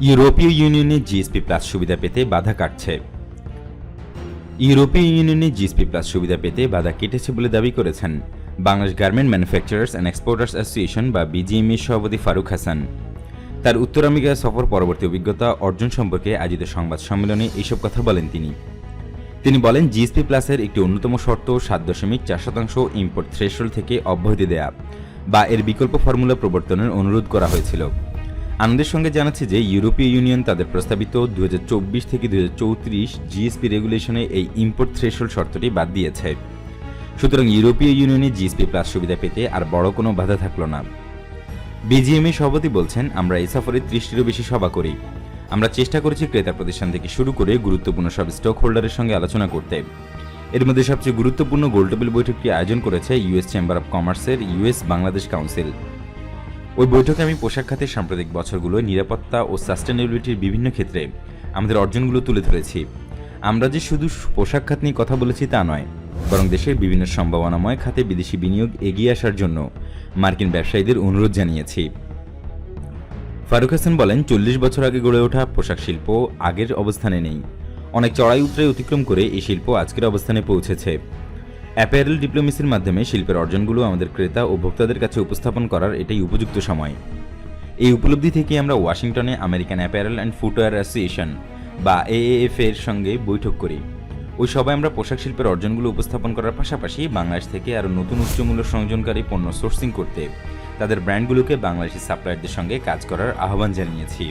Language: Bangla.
ইউরোপীয় ইউনিয়নে জিএসপি প্লাস সুবিধা পেতে বাধা কাটছে। ইউরোপীয় ইউনিয়নে জিএসপি প্লাস সুবিধা পেতে বাধা কেটেছে বলে দাবি করেছেন Bangladesh garment manufacturers and exporters association বা বিজিএমইর সভাপতি ফারুক হাসান। তার উত্তর আমেরিকা সফর পরবর্তী অভিজ্ঞতা অর্জন সম্পর্কে আয়োজিত সংবাদ সম্মেলনে এইসব কথা বলেন তিনি। তিনি বলেন, জিএসপি প্লাসের একটি অন্যতম শর্ত সাত দশমিক চার শতাংশ ইম্পোর্ট থ্রেশল থেকে অব্যাহতি দেয়া বা এর বিকল্প ফর্মুলা প্রবর্তনের অনুরোধ করা হয়েছিল। আনন্দের সঙ্গে জানাচ্ছে যে ইউরোপীয় ইউনিয়ন তাদের প্রস্তাবিত দুই হাজার চব্বিশ থেকে দুই হাজার চৌত্রিশ জিএসপি রেগুলেশনে এই ইম্পোর্ট থ্রেশল শর্তটি বাদ দিয়েছে। সুতরাং ইউরোপীয় ইউনিয়নে জিএসপি প্লাস সুবিধা পেতে আর বড় কোনো বাধা থাকল না। বিজিএমএ সভাপতি বলছেন, আমরা এই সফরে ত্রিশটিরও বেশি সভা করি। আমরা চেষ্টা করেছি ক্রেতা প্রতিষ্ঠান থেকে শুরু করে গুরুত্বপূর্ণ সব স্টক হোল্ডারের সঙ্গে আলোচনা করতে। এর মধ্যে সবচেয়ে গুরুত্বপূর্ণ গোলটেবিল বৈঠকটি আয়োজন করেছে ইউএস চেম্বার অব কমার্সের ইউএস বাংলাদেশ কাউন্সিল ওই বৈঠকে আমি পোশাক খাতের সাম্প্রতিক বছরগুলোয় নিরাপত্তা ও সাস্টেনেবিলিটির বিভিন্ন ক্ষেত্রে আমাদের অর্জনগুলো তুলে ধরেছি। আমরা যে শুধু পোশাক খাত নিয়ে কথা বলেছি তা নয়, বরং দেশের বিভিন্ন সম্ভাবনাময় খাতে বিদেশি বিনিয়োগ এগিয়ে আসার জন্য মার্কিন ব্যবসায়ীদের অনুরোধ জানিয়েছি। ফারুক হাসান বলেন, চল্লিশ বছর আগে গড়ে ওঠা পোশাক শিল্প আগের অবস্থানে নেই। অনেক চড়াই উতরাই অতিক্রম করে এই শিল্প আজকের অবস্থানে পৌঁছেছে। অ্যাপারেল ডিপ্লোমেসির মাধ্যমে শিল্পের অর্জনগুলো আমাদের ক্রেতা ও ভোক্তাদের কাছে উপস্থাপন করার এটাই উপযুক্ত সময়। এই উপলব্ধি থেকে আমরা ওয়াশিংটনে American apparel and footwear association বা এএএফ এর সঙ্গে বৈঠক করি। ওই সবাই আমরা পোশাক শিল্পের অর্জনগুলো উপস্থাপন করার পাশাপাশি বাংলাদেশ থেকে আরও নতুন উচ্চমূল্য সংযোজনকারী পণ্য সোর্সিং করতে, তাদের ব্র্যান্ডগুলোকে বাংলাদেশি সাপ্লায়ারদের সঙ্গে কাজ করার আহ্বান জানিয়েছি।